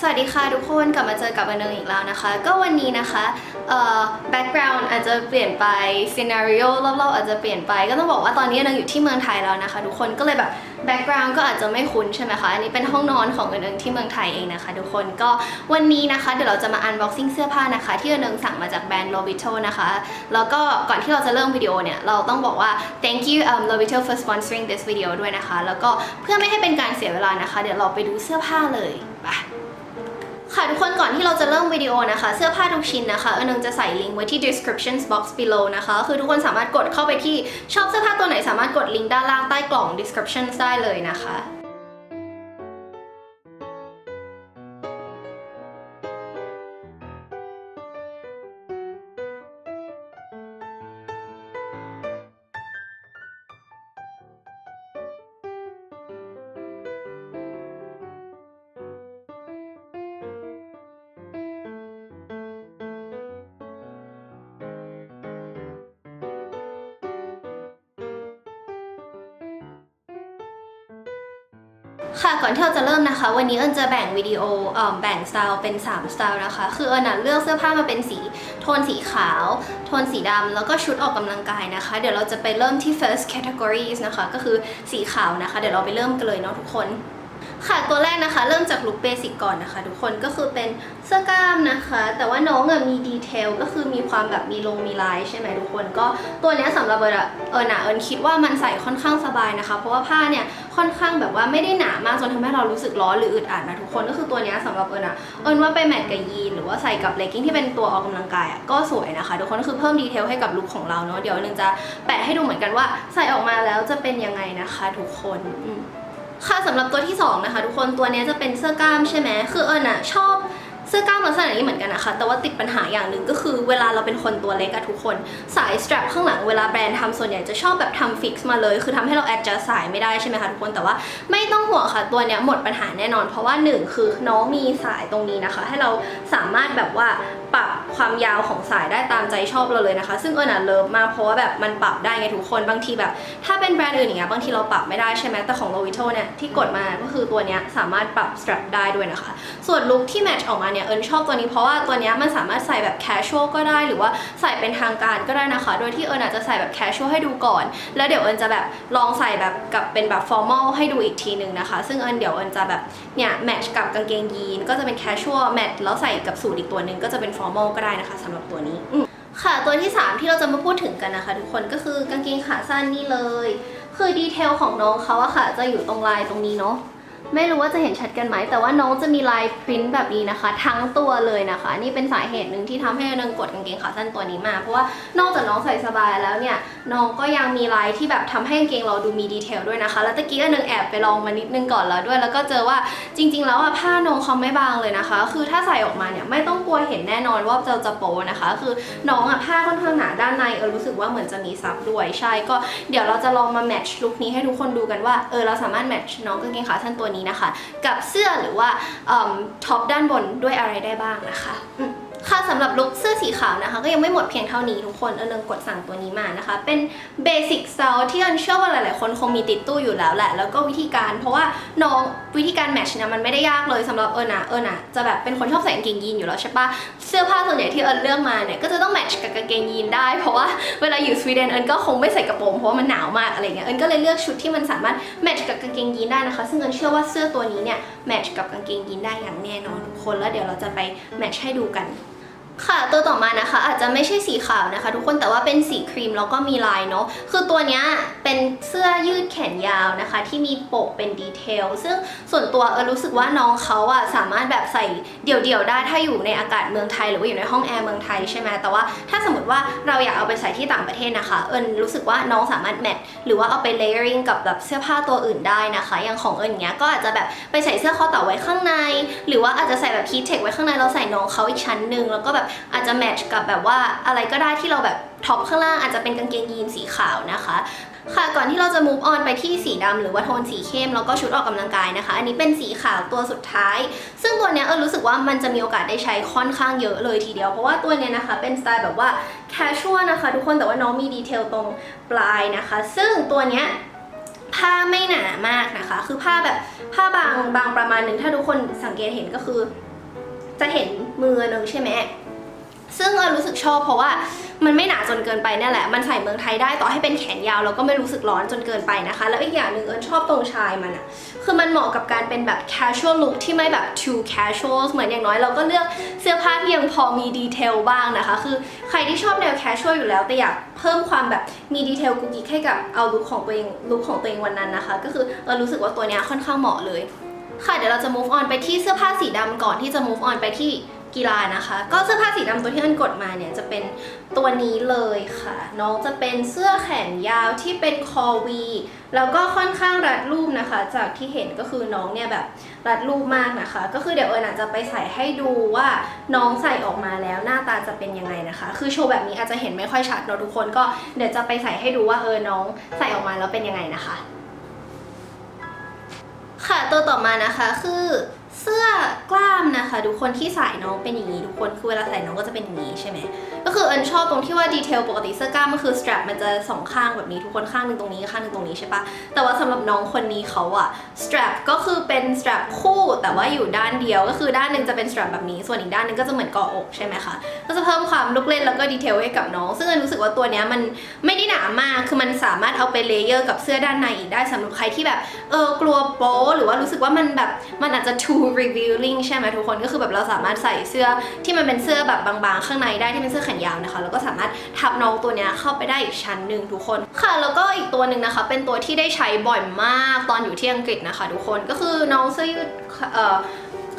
สวัสดีค่ะทุกคนกลับมาเจอกับบันเทิงอีกแล้วนะคะ ก็วันนี้นะคะเอ่อ background อาจจะเปลี่ยนไป scenario รอบๆอาจจะเปลี่ยนไป ก็ต้องบอกว่าตอนนี้เอิงอยู่ที่เมืองไทยแล้วนะคะ ทุกคนก็เลยแบบ background ก็อาจจะไม่คุ้นใช่ไหมคะอันนี้เป็นห้องนอนของเอิงที่เมืองไทยเองนะคะ ทุกคนก็วันนี้นะคะเดี๋ยวเราจะมา unboxing เสื้อผ้านะคะ ที่เอิงสั่งมาจากแบรนด์ Lovito นะคะ แล้วก็ก่อนที่เราจะเริ่มวิดีโอเนี่ยเราต้องบอกว่า thank you um, Lovito for sponsoring this video ด้วยนะคะ แล้วก็เพื่อไม่ให้เป็นการเสียเวลานะคะ เดี๋ยวเราไปดูเสื้อผ้าเลยไป ค่ะทุกคนก่อนที่เราจะเริ่มวิดีโอนะคะ เสื้อผ้าทุกชิ้นนะคะเอิงจะใส่ลิงก์ไว้ที่ description box below นะคะ คือทุกคนสามารถกดเข้าไปที่ชอบเสื้อผ้าตัวไหนสามารถกดลิงก์ด้านล่างใต้กล่อง description ได้เลยนะคะ ค่ะก่อนที่เราจะเริ่มนะคะ วันนี้เอิญจะแบ่งวิดีโอเอ่อแบ่งสไตล์เป็น 3 สไตล์นะคะ คือเอิญนะเลือกเสื้อผ้ามาเป็นสีโทนสีขาว โทนสีดำแล้วก็ชุดออกกำลังกายนะคะ เดี๋ยวเราจะไปเริ่มที่ first categories นะคะ ก็คือสีขาวนะคะ เดี๋ยวเราไปเริ่มกันเลยเนาะทุกคน ค่ะตัวแรกนะคะ เริ่มจากลุคเบสิกก่อนนะคะ ทุกคนก็คือเป็นเสื้อกล้ามนะคะ แต่ว่าน้องอะมีดีเทลก็คือมีความแบบมีลงมีลายใช่ไหมทุกคนก็ตัวเนี้ยสำหรับเอิญอะเอิญอะเอิญคิดว่ามันใส่ค่อนข้างสบายนะคะ เพราะว่าผ้าเนี่ยค่อนข้างแบบว่าไม่ได้หนามากจนทำให้เรารู้สึกร้อนหรืออึดอัดนะทุกคนก็คือตัวเนี้ยสำหรับเอิญอะเอิญว่าไปแมทกับยีนหรือว่าใส่กับเลกกิ้งที่เป็นตัวออกกำลังกายอะก็สวยนะคะ ทุกคนก็คือเพิ่มดีเทลให้กับลุคของเราเนาะเดี๋ยวเอิญจะแปะให้ดูเหมือนกันว่าใส่ออกมาแล้วจะเป็นยังไงนะคะ ทุกคนอืม ค่ะสำหรับตัวที่สองนะคะทุกคนตัวนี้จะเป็นเสื้อกล้ามใช่ไหมคือเอิญอะชอบ เสื้อกล้ามลักษณะนี้เหมือนกันนะคะ แต่ว่าติดปัญหาอย่างหนึ่งก็คือเวลาเราเป็นคนตัวเล็กอะทุกคน สายสตรัปข้างหลังเวลาแบรนด์ทำส่วนใหญ่จะชอบแบบทำฟิกซ์มาเลย คือทำให้เราแอดจัสสายไม่ได้ใช่ไหมคะทุกคน แต่ว่าไม่ต้องห่วงค่ะตัวเนี้ยหมดปัญหาแน่นอน เพราะว่าหนึ่งคือน้องมีสายตรงนี้นะคะ ให้เราสามารถแบบว่าปรับความยาวของสายได้ตามใจชอบเราเลยนะคะ ซึ่งเอิญอะเลิฟมากเพราะว่าแบบมันปรับได้ไงทุกคนบางทีแบบ ถ้าเป็นแบรนด์อื่นอย่างเงี้ยบางทีเราปรับไม่ได้ใช่ไหมแต่ของ Lovito เนี่ยที่กดมาก็คือตัวเนี้ยสามารถปรับ strap ได้ด้วยนะคะ ส่วนลุคที่แมทช์ออกมาเนี่ยเอิญชอบตัวนี้เพราะว่าตัวนี้มันสามารถใส่แบบ casual ก็ได้ หรือว่าใส่เป็นทางการก็ได้นะคะ โดยที่เอิญอาจจะใส่แบบ casual ให้ดูก่อน แล้วเดี๋ยวเอิญจะแบบลองใส่แบบกับเป็นแบบ formal ให้ดูอีกทีหนึ่งนะคะ ซึ่งเอิญเดี๋ยวเอิญจะแบบเนี่ยแมทช์กับกางเกงยีนก็จะเป็น casual แมทแล้วใส่กับสูทอีกตัวหนึ่งก็จะเป็น formal ก็ได้นะคะสำหรับตัวนี้ค่ะตัวที่ 3 ที่เราจะมาพูดถึงกันนะคะ ทุกคนก็คือกางเกงขาสั้นนี่เลย คือดีเทลของน้องเขาอะค่ะ จะอยู่ตรงลายตรงนี้เนาะ ไม่รู้ว่าจะเห็นชัดกันไหม แต่ว่าน้องจะมีลายพริ้นท์แบบนี้นะคะ ทั้งตัวเลยนะคะ นี่เป็นสาเหตุหนึ่งที่ทำให้นางกดกางเกงขาสั้นตัวนี้มา เพราะว่านอกจากน้องใส่สบายแล้วเนี่ย น้องก็ยังมีลายที่แบบทำให้กางเกงเราดูมีดีเทลด้วยนะคะ แล้วตะกี้ก็นึงแอบไปลองมานิดนึงก่อนแล้วด้วย แล้วก็เจอว่าจริง ๆ แล้วอะผ้าน้องเขาไม่บางเลยนะคะ คือถ้าใส่ออกมาเนี่ยไม่ต้องกลัวเห็นแน่นอนว่าจะจะโปนะคะ คือน้องอะผ้าค่อนข้างหนาด้านในเออรู้สึกว่าเหมือนจะมีซับด้วย ใช่ ก็เดี๋ยวเราจะลองมาแมทช์ลุคนี้ให้ทุกคนดูกันว่า เออเราสามารถแมทช์น้องกางเกงขาสั้นตัวนี้นะคะ กับเสื้อหรือว่าท็อปด้านบนด้วยอะไรได้บ้างนะคะ ค่ะสำหรับลุคเสื้อสีขาวนะคะ ก็ยังไม่หมดเพียงเท่านี้ทุกคนเออเนิงกดสั่งตัวนี้มานะคะ เป็นเบสิกสไตล์ที่เอิญเชื่อว่าหลายๆ คนคงมีติดตู้อยู่แล้วแหละ แล้วก็วิธีการเพราะว่าน้องวิธีการแมทช์เนี่ยมันไม่ได้ยากเลยสำหรับเอิญอะเอิญอะจะแบบเป็นคนชอบใส่กางเกงยีนอยู่แล้วใช่ปะเสื้อผ้าส่วนใหญ่ที่เอิญเลือกมาเนี่ยก็จะต้องแมทช์กับกางเกงยีนได้เพราะว่าเวลาอยู่สวีเดนเอิญก็คงไม่ใส่กระโปรงเพราะว่ามันหนาวมากอะไรเงี้ยเอิญก็เลยเลือกชุดที่มันสามารถแมทช์กับกางเกงยีนได้นะคะ ซึ่งเอิญเชื่อว่าเสื้อตัวนี้เนี่ยแมทช์กับกางเกงยีนได้อย่างแน่นอนทุกคนแล้วเดี๋ยวเราจะไปแมทช์ให้ดูกัน ค่ะตัวต่อมานะคะอาจจะไม่ใช่สีขาวนะคะ ทุกคนแต่ว่าเป็นสีครีมแล้วก็มีลายเนาะคือตัวเนี้ยเป็นเสื้อยืดแขนยาวนะคะ ที่มีปกเป็นดีเทลซึ่งส่วนตัวเออรู้สึกว่าน้องเขาอะสามารถแบบใส่เดี่ยวๆได้ถ้าอยู่ในอากาศเมืองไทย หรือว่าอยู่ในห้องแอร์เมืองไทยใช่ไหมแต่ว่าถ้าสมมติว่าเราอยากเอาไปใส่ที่ต่างประเทศนะคะเอิญรู้สึกว่าน้องสามารถแมทหรือว่าเอาไปเลเยอริงกับแบบเสื้อผ้าตัวอื่นได้นะคะ อย่างของเอิญเนี้ยก็อาจจะแบบไปใส่เสื้อคอเต่าไว้ข้างใน หรือว่าอาจจะใส่แบบฮีเทคไว้ข้างในเราใส่น้องเขาอีกชั้นหนึ่งแล้วก็แบบอาจจะแมทช์กับแบบว่าอะไรก็ได้ที่เราแบบท็อปข้างล่างอาจจะเป็นกางเกงยีนสีขาวนะคะค่ะก่อนที่เราจะ move on ไปที่สีดำหรือว่าโทนสีเข้มแล้วก็ชุดออกกำลังกายนะคะ อันนี้เป็นสีขาวตัวสุดท้าย ซึ่งตัวเนี้ยเออรู้สึกว่ามันจะมีโอกาสได้ใช้ค่อนข้างเยอะเลยทีเดียว เพราะว่าตัวเนี้ยนะคะ เป็นสไตล์แบบว่า casual นะคะ ทุกคนแต่ว่าน้องมีดีเทลตรงปลายนะคะ ซึ่งตัวเนี้ยผ้าไม่หนามากนะคะ คือผ้าแบบผ้าบางบางประมาณหนึ่งถ้าทุกคนสังเกตเห็นก็คือ จะเห็นมือเนึงใช่ไหม ซึ่งเออรู้สึกชอบเพราะว่ามันไม่หนาจนเกินไปนั่แหละ มันใส่เมืองไทยได้ต่อให้เป็นแขนยาวแล้วก็ไม่รู้สึกร้อนจนเกินไปนะคะ แล้วอีกอย่างหนึ่งเอิญชอบตรงชายมันอะคือมันเหมาะกับการเป็นแบบ casual look ที่ไม่แบบ too casual เหมือนอย่างน้อยเราก็เลือกเสื้อผ้าที่ยังพอมีดีเทลบ้างนะคะ คือใครที่ชอบแนว casual อยู่แล้วแต่อยากเพิ่มความแบบมีดีเทลกุ๊กกิ๊กให้กับเอาลุคของตัวเองลุคของตัวเองวันนั้นนะคะ ก็คือเออรู้สึกว่าตัวเนี้ยค่อนข้างเหมาะเลย ค่ะเดี๋ยวเราจะ move on ไปที่เสื้อผ้าสีดำก่อนที่จะ move on ไปที่ กีฬานะคะ ก็เสื้อผ้าสีดำตัวที่อันกดมาเนี่ยจะเป็นตัวนี้เลยค่ะ น้องจะเป็นเสื้อแขนยาวที่เป็นคอวี แล้วก็ค่อนข้างรัดรูปนะคะ จากที่เห็นก็คือน้องเนี่ยแบบรัดรูปมากนะคะ ก็คือเดี๋ยวเอิญอาจจะไปใส่ให้ดูว่าน้องใส่ออกมาแล้วหน้าตาจะเป็นยังไงนะคะ คือโชว์แบบนี้อาจจะเห็นไม่ค่อยชัดเนอะทุกคนก็เดี๋ยวจะไปใส่ให้ดูว่าเออน้องใส่ออกมาแล้วเป็นยังไงนะคะ ค่ะตัวต่อมานะคะคือ เสื้อกล้ามนะคะ ทุกคนที่ใส่น้องเป็นอย่างนี้ทุกคนคือเวลาใส่น้องก็จะเป็นอย่างนี้ใช่ไหมก็คือเอิญชอบตรงที่ว่าดีเทลปกติเสื้อกล้ามก็คือ strap มันจะสองข้างแบบนี้ทุกคนข้างหนึ่งตรงนี้ข้างหนึ่งตรงนี้ใช่ปะแต่ว่าสำหรับน้องคนนี้เขาอะ strap ก็คือเป็น strap คู่แต่ว่าอยู่ด้านเดียวก็คือด้านหนึ่งจะเป็น strap แบบนี้ส่วนอีกด้านหนึ่งก็จะเหมือนเกาะอกใช่ไหมคะก็จะเพิ่มความลูกเล่นแล้วก็ดีเทลให้กับน้อง ซึ่งเอิญรู้สึกว่าตัวเนี้ยมันไม่ได้หนามากคือมันสามารถเอาไปเลเยอร์กับเสื้อด้านในอีกได้สำหรับใครที่แบบเออกลัวโป๊หรือว่ารู้สึกว่ามันแบบมันอาจจะ too revealing ใช่ไหมทุกคนก็คือแบบเราสามารถใส่เสื้อที่มันเป็นเสื้อแบบบางๆ ข้างในได้ที่เป็นเสื้อแขนยาวนะคะแล้วก็สามารถทับน้องตัวเนี้ยเข้าไปได้อีกชั้นหนึ่งทุกคนค่ะ แล้วก็อีกตัวหนึ่งนะคะ เป็นตัวที่ได้ใช้บ่อยมากตอนอยู่ที่อังกฤษนะคะ ทุกคนก็คือน้องเสื้อยืดเอ่อ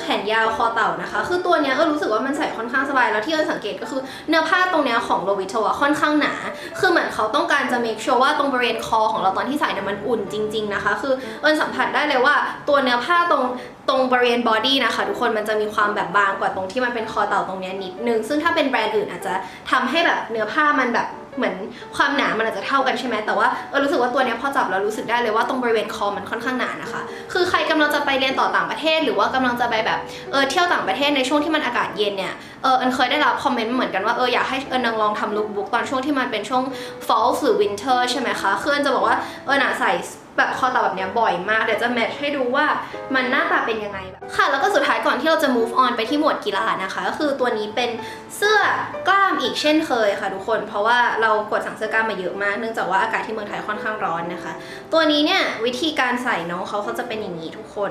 แขนยาวคอเต่านะคะ คือตัวเนี้ยก็รู้สึกว่ามันใส่ค่อนข้างสบายแล้วที่เอิญสังเกตก็คือเนื้อผ้าตรงเนี้ยของโลวิโตะค่อนข้างหนา คือเหมือนเขาต้องการจะ make sure ว่าตรงบริเวณคอของเราตอนที่ใส่เนี่ยมันอุ่นจริง ๆนะคะ คือเอิญสัมผัสได้เลยว่าตัวเนื้อผ้าตรงตรงบริเวณบอดี้นะคะทุกคนมันจะมีความแบบบางกว่าตรงที่มันเป็นคอเต่าตรงเนี้ยนิดนึงซึ่งถ้าเป็นแบรนด์อื่นอาจจะทำให้แบบเนื้อผ้ามันแบบ เหมือนความหนามันอาจจะเท่ากันใช่ไหมแต่ว่าเออรู้สึกว่าตัวเนี้ยพอจับแล้วรู้สึกได้เลยว่าตรงบริเวณคอมันค่อนข้างหนานะคะ คือใครกำลังจะไปเรียนต่อต่างประเทศ หรือว่ากำลังจะไปแบบเออเที่ยวต่างประเทศในช่วงที่มันอากาศเย็นเนี่ยเออเอิญเคยได้รับคอมเมนต์เหมือนกันว่าเอออยากให้เออนังลองทำลุคบุ๊กตอนช่วงที่มันเป็นช่วง fall หรือ winter ใช่ไหมคะคือเอิญจะบอกว่าเออหนาใส่แบบคอต่าแบบเนี้ยบ่อยมาก เดี๋ยวจะแมทช์ให้ดูว่ามันหน้าตาเป็นยังไงแบบค่ะ แล้วก็สุดท้ายก่อนที่เราจะ move on ไปที่หมวดกีฬานะคะ ก็คือตัวนี้เป็นเสื้อกล้า อีกเช่นเคยค่ะทุกคน เพราะว่าเรากดสั่งเสื้อกล้ามมาเยอะมาก เนื่องจากว่าอากาศที่เมืองไทยค่อนข้างร้อนนะคะ ตัวนี้เนี่ยวิธีการใส่น้องเขาเขาจะเป็นอย่างนี้ทุกคน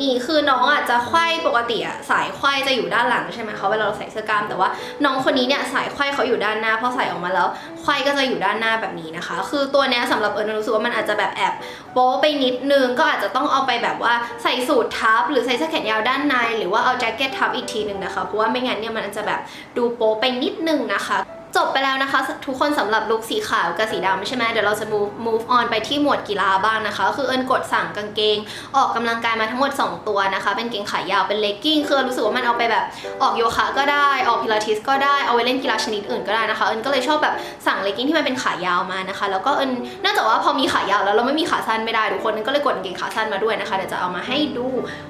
นี่คือน้องอะจะไขว้ปกติอะสายไขว้จะอยู่ด้านหลังใช่ไหมคะเวลาเราใส่เสื้อกล้ามแต่ว่าน้องคนนี้เนี่ยสายไขว้เขาอยู่ด้านหน้าพอใส่ออกมาแล้วไขว้ก็จะอยู่ด้านหน้าแบบนี้นะคะ คือตัวเนี้ยสำหรับเอิญรู้สึกว่ามันอาจจะแบบแอบโป๊ไปนิดนึงก็อาจจะต้องเอาไปแบบว่าใส่สูททับ หรือใส่เสื้อแขนยาวด้านใน หรือว่าเอาแจ็คเก็ตทับอีกทีหนึ่งนะคะเพราะว่าไม่งั้นเนี่ยมันอาจจะแบบดูโป๊ไปนิดนึงนะคะ จบไปแล้วนะคะ ทุกคนสำหรับลุคสีขาวกับสีดำใช่ไหมเดี๋ยวเราจะ move move on ไปที่หมวดกีฬาบ้างนะคะ คือเอิญกดสั่งกางเกง ออกกำลังกายมาทั้งหมด 2 ตัวนะคะ เป็นเกงขายาวเป็นเลกกิ้งคือเอิญรู้สึกว่ามันเอาไปแบบออกโยคะก็ได้ออกพิลาทิสก็ได้เอาไว้เล่นกีฬาชนิดอื่นก็ได้นะคะ เอิญก็เลยชอบแบบสั่งเลกกิ้งที่มันเป็นขายาวมานะคะ แล้วก็เอิญเนื่องจากว่าพอมีขายาวแล้วเราไม่มีขาสั้นไม่ได้ทุกคนก็เลยกดกางเกงขาสั้นมาด้วยนะคะเดี๋ยวจะเอามาให้ดู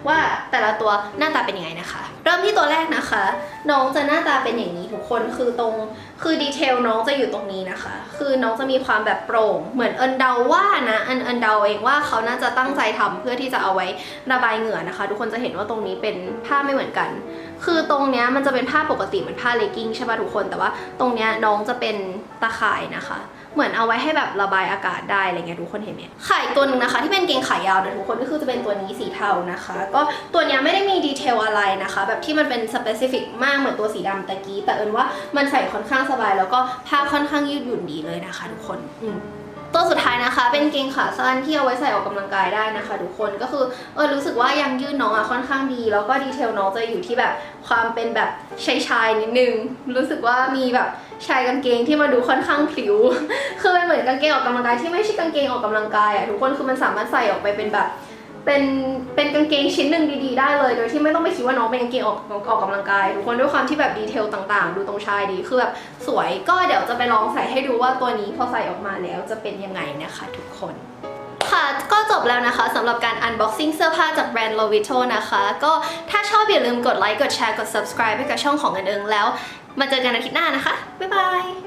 ว่าแต่ละตัวหน้าตาเป็นยังไงนะคะ เริ่มที่ตัวแรกนะคะ น้องจะหน้าตาเป็นอย่างนี้ทุกคนคือตรงคือือดีเทลน้องจะอยู่ตรงนี้นะคะ คือน้องจะมีความแบบโปร่ง เหมือนเอินเดาว่านะเอินเอินเดาเองว่าเขาน่าจะตั้งใจทำเพื่อที่จะเอาไว้ระบายเหงื่อนะคะ ทุกคนจะเห็นว่าตรงนี้เป็นผ้าไม่เหมือนกัน คือตรงเนี้ยมันจะเป็นผ้าปกติเหมือนผ้าเลกกิ้งใช่ป่ะทุกคน แต่ว่าตรงเนี้ยน้องจะเป็นตะข่ายนะคะ เหมือนเอาไว้ให้แบบระบายอากาศได้อะไรเงี้ยทุกคนเห็นไหมข่ายตัวหนึงนะคะ ที่เป็นเกงขายาวนะทุกคนก็คือจะเป็นตัวนี้สีเทานะคะ ก็ตัวนี้ไม่ได้มีดีเทลอะไรนะคะ แบบที่มันเป็นสเปซิฟิกมากเหมือนตัวสีดำตะกี้ แต่เอินว่ามันใส่ค่อนข้างสบาย แล้วก็ผ้าค่อนข้างยืดหยุ่นดีเลยนะคะ ทุกคนอืม ตัวสุดท้ายนะคะ เป็นเกงขาสั้นที่เอาไว้ใส่ออกกำลังกายได้นะคะ ทุกคนก็คือเออรู้สึกว่ายังยืดน้องอะค่อนข้างดี แล้วก็ดีเทลน้องจะอยู่ที่แบบความเป็นแบบชายชายๆนิดนึง รู้สึกว่ามีแบบชายกางเกงที่มาดูค่อนข้างผิว คือเป็นเหมือนกางเกงออกกำลังกายที่ไม่ใช่กางเกงออกกำลังกายอะทุกคนคือมันสามารถใส่ออกไปเป็นแบบ เป็นเป็นกางเกงชิ้นหนึ่งดีๆได้เลย โดยที่ไม่ต้องไปคิดว่าน้องเป็นกางเกงออกออกกำลังกายทุกคนด้วยความที่แบบดีเทลต่างๆ ดูตรงชายดีคือแบบสวยก็เดี๋ยวจะไปลองใส่ให้ดูว่าตัวนี้พอใส่ออกมาแล้วจะเป็นยังไงนะคะทุกคนค่ะก็จบแล้วนะคะสำหรับการ unboxing เสื้อผ้าจากแบรนด์ Lovito นะคะ ก็ถ้าชอบอย่าลืมกดไลค์กดแชร์กด subscribe ให้กับช่องของเงินเอิงแล้ว มาเจอกันอาทิตย์หน้านะคะ บ๊ายบาย